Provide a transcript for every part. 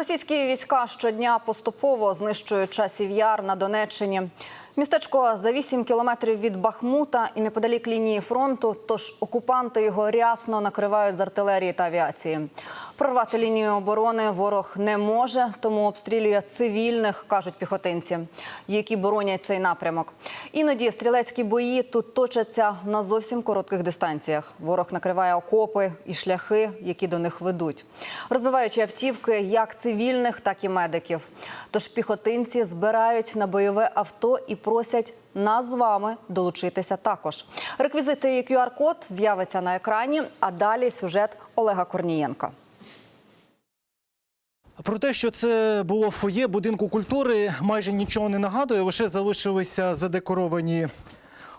Російські війська щодня поступово знищують часів яр на Донеччині. Містечко за 8 кілометрів від Бахмута і неподалік лінії фронту. Тож окупанти його рясно накривають з артилерії та авіації. Прорвати лінію оборони ворог не може, тому обстрілює цивільних, кажуть піхотинці, які боронять цей напрямок. Іноді стрілецькі бої тут точаться на зовсім коротких дистанціях. Ворог накриває окопи і шляхи, які до них ведуть, розбиваючи автівки як цивільних, так і медиків. Тож піхотинці збирають на бойове авто і просять нас з вами долучитися також. Реквізити і QR-код з'явиться на екрані. А далі сюжет Олега Корнієнка. Про те, що це було фоє будинку культури, майже нічого не нагадує. Лише залишилися задекоровані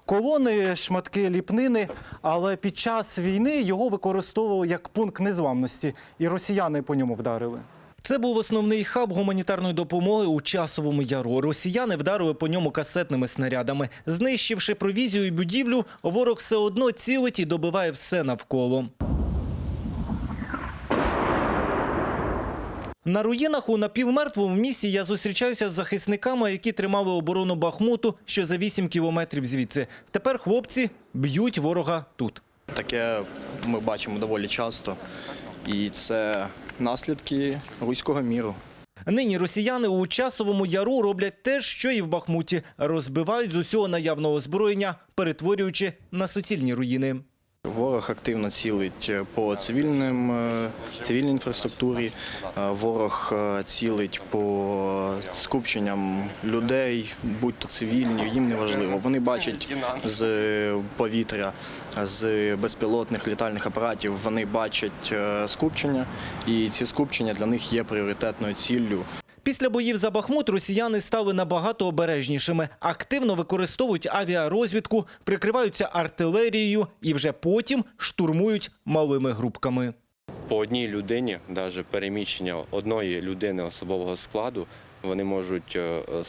колони, шматки ліпнини. Але під час війни його використовували як пункт незламності, і росіяни по ньому вдарили. Це був основний хаб гуманітарної допомоги у часовому яру. Росіяни вдарили по ньому касетними снарядами. Знищивши провізію і будівлю, ворог все одно цілить і добиває все навколо. На руїнах у напівмертвому місті я зустрічаюся з захисниками, які тримали оборону Бахмуту, що за 8 кілометрів звідси. Тепер хлопці б'ють ворога тут. Таке ми бачимо доволі часто, і це наслідки руського міру. Нині росіяни у часовому яру роблять те, що і в Бахмуті. Розбивають з усього наявного озброєння, перетворюючи на суцільні руїни. Ворог активно цілить по цивільним, е, цивільній інфраструктурі. Е, Ворог е, цілить по скупченням людей, будь то цивільні, їм не важливо. Вони бачать з повітря, з безпілотних літальних апаратів. Вони бачать е, скупчення, і ці скупчення для них є пріоритетною ціллю. Після боїв за Бахмут росіяни стали набагато обережнішими. Активно використовують авіарозвідку, прикриваються артилерією і вже потім штурмують малими групками. по одній людині, навіть переміщення одної людини особового складу, вони можуть е, е,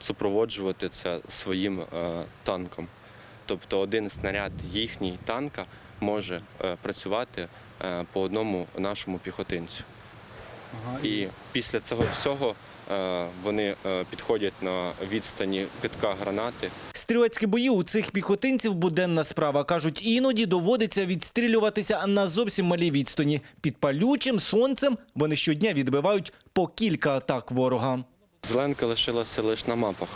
супроводжувати це своїм е, танком. Тобто один снаряд їхній танка може працювати по одному нашому піхотинцю. І після цього всього е, вони е, підходять на відстані китка гранати Стрілецькі бої у цих піхотинців буденна справа. Кажуть, іноді доводиться відстрілюватися на зовсім малій відстані. Під палючим сонцем вони щодня відбивають по кілька атак ворога. Зеленка лишилася лише на мапах.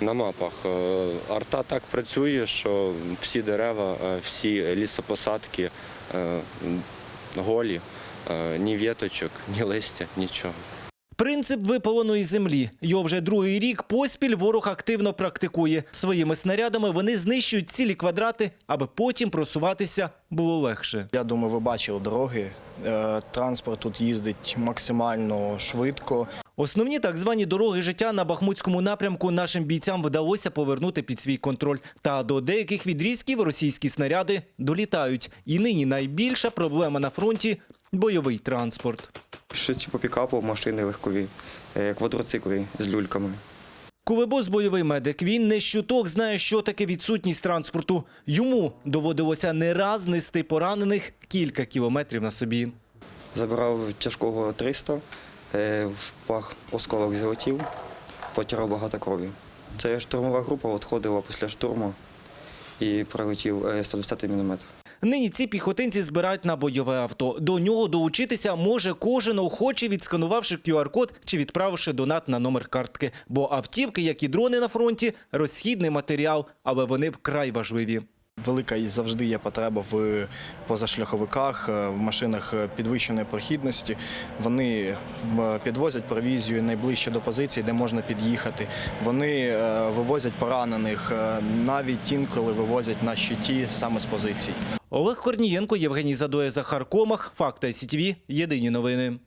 На мапах. Е, Арта так працює, що всі дерева, всі лісопосадки голі, ні віточок, ні листя, нічого. Принцип випаленої землі. Його вже другий рік поспіль ворог активно практикує. Своїми снарядами вони знищують цілі квадрати, аби потім просуватися було легше. Я думаю, ви бачили дороги. Е, Транспорт тут їздить максимально швидко. Основні так звані дороги життя на Бахмутському напрямку нашим бійцям вдалося повернути під свій контроль. Та до деяких відрізків російські снаряди долітають. І нині найбільша проблема на фронті бойовий транспорт. Щось по пікапу, машини легкові, е, квадроцикли з люльками. Кулебос бойовий медик. Він не щуток знає, що таке відсутність транспорту. Йому доводилося не раз нести поранених кілька кілометрів на собі. Забирав тяжкого 300, е, в пах осколок злетів, потірав багато крові. Це штурмова група відходила після штурму і прилетів е, 120 мм. Нині ці піхотинці збирають на бойове авто. До нього долучитися може кожен охочий, відсканувавши QR-код чи відправивши донат на номер картки. Бо автівки, як і дрони на фронті, розхідний матеріал, але вони вкрай важливі. Велика і завжди є потреба в позашляховиках, е, в машинах е, підвищеної прохідності. Вони підвозять провізію найближче до позиції, де можна під'їхати. Вони е, вивозять поранених, е, навіть інколи вивозять на щиті саме з позицій. Олег Корнієнко, Євгеній Задоя, Захар Комах. Факти СІТВ. Єдині новини.